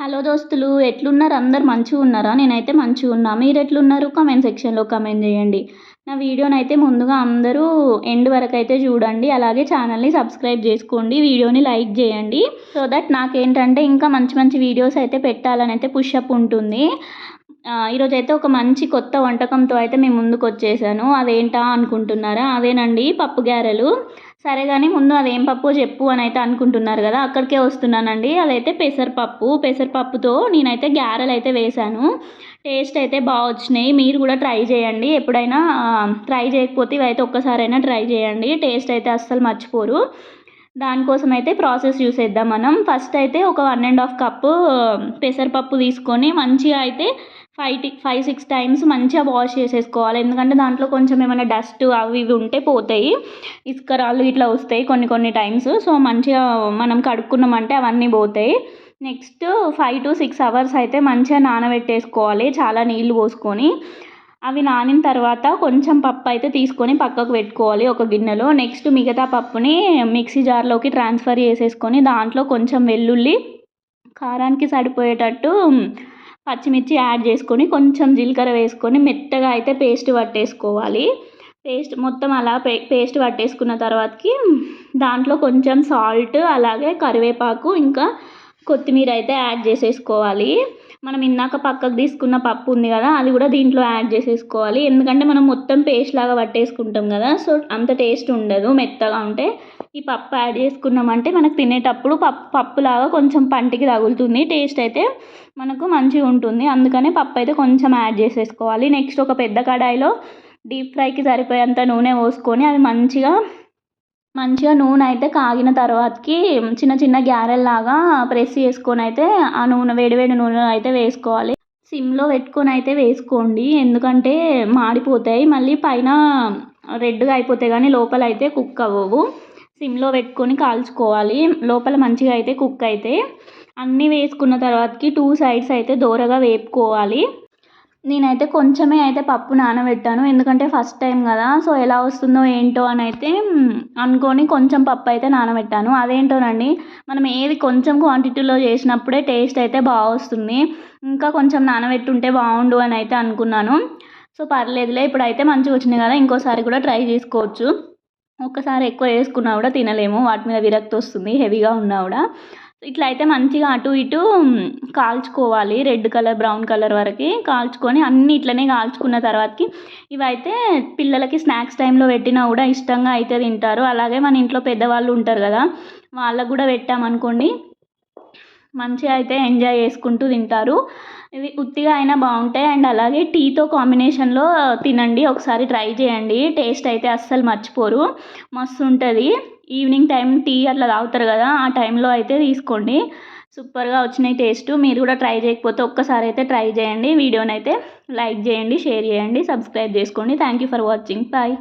Hello దోస్తులు ఎట్లున్నారు? అందరు మంచిగా ఉన్నారా? నేనైతే మంచిగా ఉన్నా. మీరు ఎట్లున్నారు? కామెంట్ సెక్షన్లో కామెంట్ చేయండి. నా వీడియోని అయితే ముందుగా అందరూ ఎండ్ వరకు అయితే చూడండి. అలాగే ఛానల్ని సబ్స్క్రైబ్ చేసుకోండి. వీడియోని లైక్ చేయండి. సో దట్ నాకేంటంటే ఇంకా మంచి మంచి వీడియోస్ అయితే పెట్టాలని అయితే పుషప్ ఉంటుంది. ఈరోజు అయితే ఒక మంచి కొత్త వంటకంతో అయితే మేము ముందుకు వచ్చేసాను అదేంటా అనుకుంటున్నారా? అదేనండి పప్పు గారెలు. సరే కానీ ముందు అదేం పప్పు చెప్పు అని అయితే అనుకుంటున్నారు కదా అక్కడికే వస్తున్నానండి. అదైతే పెసరపప్పు పెసరపప్పుతో నేనైతే గారెలు అయితే వేశాను. టేస్ట్ అయితే బాగా వచ్చినాయి. మీరు కూడా ట్రై చేయండి. ఎప్పుడైనా ట్రై చేయకపోతే ఇవైతే ఒక్కసారైనా ట్రై చేయండి. టేస్ట్ అయితే అస్సలు మర్చిపోరు. దానికోసం అయితే ప్రాసెస్ చూసేద్దాం మనం. ఫస్ట్ అయితే ఒక వన్ అండ్ హాఫ్ కప్పు పెసరపప్పు తీసుకొని మంచిగా అయితే five to five six times మంచిగా వాష్ చేసేసుకోవాలి. ఎందుకంటే దాంట్లో కొంచెం ఏమైనా డస్ట్ అవి ఇవి ఉంటే పోతాయి. ఇసుక రాళ్ళు ఇట్లా వస్తాయి కొన్ని కొన్ని టైమ్స్ సో మంచిగా మనం కడుక్కున్నామంటే అవన్నీ పోతాయి. Next five to six hours అయితే మంచిగా నానబెట్టేసుకోవాలి. చాలా నీళ్ళు పోసుకొని. అవి నానిన తర్వాత కొంచెం పప్పు అయితే తీసుకొని పక్కకు పెట్టుకోవాలి ఒక గిన్నెలో. నెక్స్ట్ మిగతా పప్పుని మిక్సీ జార్లోకి ట్రాన్స్ఫర్ చేసేసుకొని దాంట్లో కొంచెం వెల్లుల్లి కారానికి సరిపోయేటట్టు పచ్చిమిర్చి యాడ్ చేసుకొని కొంచెం జీలకర్ర వేసుకొని మెత్తగా అయితే పేస్ట్ పట్టేసుకోవాలి. పేస్ట్ మొత్తం అలా పే పేస్ట్ పట్టేసుకున్న తర్వాతకి దాంట్లో కొంచెం సాల్ట్ అలాగే కరివేపాకు ఇంకా కొత్తిమీర అయితే యాడ్ చేసేసుకోవాలి. మనం ఇందాక పక్కకు తీసుకున్న పప్పు ఉంది కదా అది కూడా దీంట్లో యాడ్ చేసేసుకోవాలి. ఎందుకంటే మనం మొత్తం పేస్ట్ లాగా పట్టేసుకుంటాం కదా సో అంత టేస్ట్ ఉండదు మెత్తగా ఉంటే. ఈ పప్పు యాడ్ చేసుకున్నామంటే మనకు తినేటప్పుడు పప్పు పప్పులాగా కొంచెం పంటికి తగులుతుంది. టేస్ట్ అయితే మనకు మంచిగా ఉంటుంది. అందుకనే పప్పు అయితే కొంచెం యాడ్ చేసేసుకోవాలి. నెక్స్ట్ ఒక పెద్ద కడాయిలో డీప్ ఫ్రైకి సరిపోయేంత నూనె పోసుకొని అది మంచిగా మంచిగా నూనె అయితే కాగిన తర్వాతకి చిన్న చిన్న గ్యారెల్లాగా ప్రెస్ చేసుకొని అయితే ఆ నూనె వేడి వేడి నూనె అయితే వేసుకోవాలి. సిమ్లో పెట్టుకొని అయితే వేసుకోండి. ఎందుకంటే మాడిపోతాయి. మళ్ళీ పైన రెడ్గా అయిపోతాయి కానీ లోపల అయితే కుక్ అవ్వవు. సిమ్లో పెట్టుకొని కాల్చుకోవాలి. లోపల మంచిగా అయితే కుక్ అయితే. అన్నీ వేసుకున్న తర్వాతకి టూ సైడ్స్ అయితే దోరగా వేపుకోవాలి. నేనైతే కొంచెమే అయితే పప్పు నానబెట్టాను. ఎందుకంటే ఫస్ట్ టైం కదా. సో ఎలా వస్తుందో ఏంటో అని అయితే అనుకొని కొంచెం పప్పు అయితే నానబెట్టాను. అదేంటోనండి మనం ఏది కొంచెం క్వాంటిటీలో చేసినప్పుడే టేస్ట్ అయితే బాగా వస్తుంది. ఇంకా కొంచెం నానబెట్టుంటే బాగుండు అని అయితే అనుకున్నాను. సో పర్లేదులే ఇప్పుడైతే మంచిగా వచ్చినాయి కదా. ఇంకోసారి కూడా ట్రై చేసుకోవచ్చు. ఒక్కసారి ఎక్కువ వేసుకున్నా కూడా తినలేము. వాటి మీద విరక్తి వస్తుంది హెవీగా ఉన్నా కూడా. ఇట్లా అయితే మంచిగా అటు ఇటు కాల్చుకోవాలి. రెడ్ కలర్ బ్రౌన్ కలర్ వరకు కాల్చుకొని అన్నీ ఇట్లనే కాల్చుకున్న తర్వాతకి ఇవైతే పిల్లలకి స్నాక్స్ టైంలో పెట్టినా కూడా ఇష్టంగా అయితే తింటారు. అలాగే మన ఇంట్లో పెద్దవాళ్ళు ఉంటారు కదా వాళ్ళకు కూడా పెట్టామనుకోండి మంచిగా అయితే ఎంజాయ్ చేసుకుంటూ తింటారు. ఇవి ఉత్తిగా అయినా బాగుంటాయి. అండ్ అలాగే టీతో కాంబినేషన్లో తినండి. ఒకసారి ట్రై చేయండి. టేస్ట్ అయితే అస్సలు మర్చిపోరు. మస్తు ఉంటుంది. ఈవినింగ్ టైం టీ అట్లా తాగుతారు కదా ఆ టైంలో అయితే తీసుకోండి. సూపర్గా వచ్చినాయి టేస్ట్ మీరు కూడా ట్రై చేయకపోతే ఒక్కసారి అయితే ట్రై చేయండి. వీడియోని అయితే లైక్ చేయండి షేర్ చేయండి సబ్స్క్రైబ్ చేసుకోండి. Thank you for watching bye